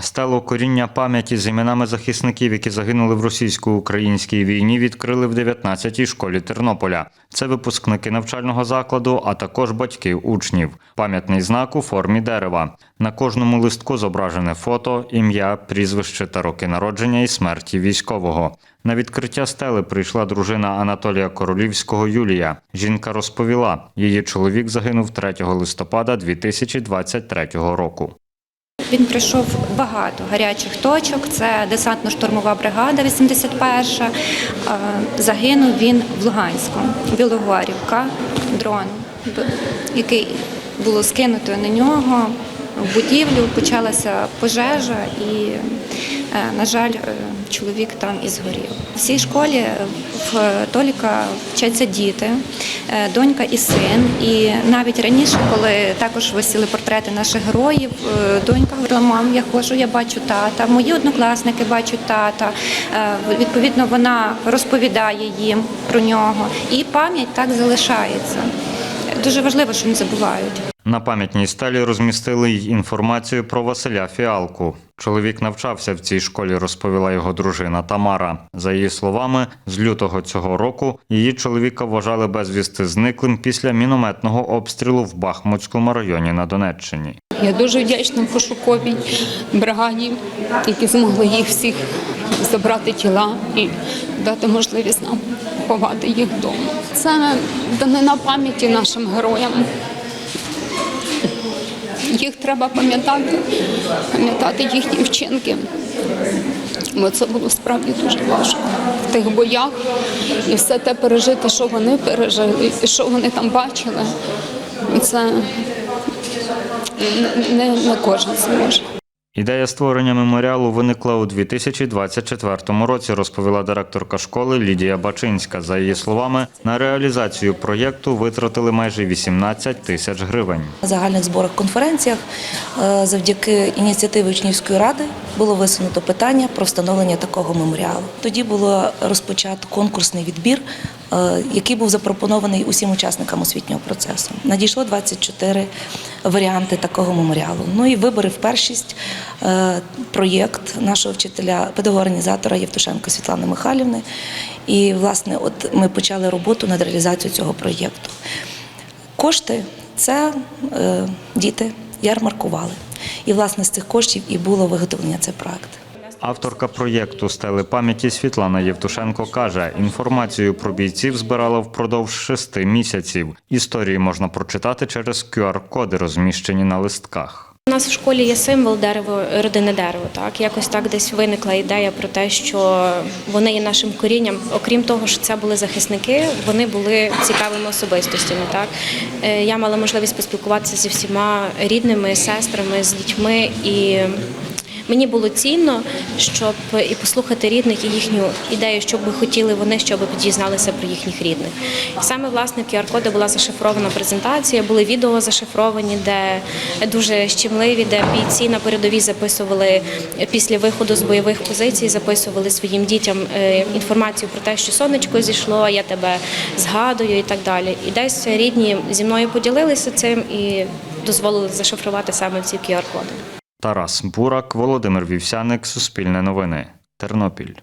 Стелу коріння пам'яті з іменами захисників, які загинули в російсько-українській війні, відкрили в 19-й школі Тернополя. Це випускники навчального закладу, а також батьки учнів. Пам'ятний знак у формі дерева. На кожному листку зображене фото, ім'я, прізвище та роки народження і смерті військового. На відкриття стели прийшла дружина Анатолія Королівського Юлія. Жінка розповіла, її чоловік загинув 3 листопада 2023 року. Він пройшов багато гарячих точок. Це десантно-штурмова бригада 81-ша. Е, Загинув він в Луганську, Білогорівка, дрон, який було скинуто на нього в будівлю. Почалася пожежа, і, е, на жаль, е, чоловік там і згорів. В цій школі в Толіка вчаться діти, е, донька і син. І навіть раніше, коли також висіли портрети наших героїв, е, донька говорила, мам, я ходжу, я бачу тата. Мої однокласники бачать тата. Е, Відповідно, вона розповідає їм про нього, і пам'ять так залишається. Дуже важливо, що не забувають. На пам'ятній стелі розмістили й інформацію про Василя Фіалку. Чоловік навчався в цій школі, розповіла його дружина Тамара. За її словами, з лютого цього року її чоловіка вважали безвісти зниклим після мінометного обстрілу в Бахмутському районі на Донеччині. Я дуже вдячна пошуковій бригаді, які змогли їх всіх забрати тіла і дати можливість нам ховати їх вдома. Це данина пам'яті нашим героям. Їх треба пам'ятати, пам'ятати їхні вчинки. Бо це було справді дуже важко в тих боях і все те пережити, що вони пережили, і що вони там бачили. Це не, не, не кожен зможе. Ідея створення меморіалу виникла у 2024 році, розповіла директорка школи Лідія Бачинська. За її словами, на реалізацію проєкту витратили майже 18 тисяч гривень. На загальних зборах конференціях е, завдяки ініціативі учнівської ради було висунуто питання про встановлення такого меморіалу. Тоді було розпочато конкурсний відбір, який був запропонований усім учасникам освітнього процесу. Надійшло 24 варіанти такого меморіалу. Ну і вибори в першість е, проєкт нашого вчителя, педагога-організатора Євтушенко Світлани Михайлівни. І, власне, от ми почали роботу над реалізацією цього проєкту. Кошти це е, діти ярмаркували. І власне з цих коштів і було виготовлення цей проект. Авторка проєкту Стели пам'яті Світлана Євтушенко каже, інформацію про бійців збирала впродовж шести місяців. Історії можна прочитати через QR-коди, розміщені на листках. У нас в школі є символ дерево, родини дерево. Так якось так десь виникла ідея про те, що вони є нашим корінням. Окрім того, що це були захисники, вони були цікавими особистостями. Так Е, я мала можливість поспілкуватися зі всіма рідними, сестрами, з дітьми і. Мені було цінно, щоб і послухати рідних і їхню ідею, що би хотіли вони, щоб дізналися про їхніх рідних. Саме власне в QR-коді була зашифрована презентація, були відео зашифровані, де дуже щемливі, де бійці на передовій записували після виходу з бойових позицій, записували своїм дітям е, інформацію про те, що сонечко зійшло, я тебе згадую і так далі. І десь рідні зі мною поділилися цим і дозволили зашифрувати саме ці QR-коди. Тарас Бурак, Володимир Вівсяник, Суспільне новини, Тернопіль.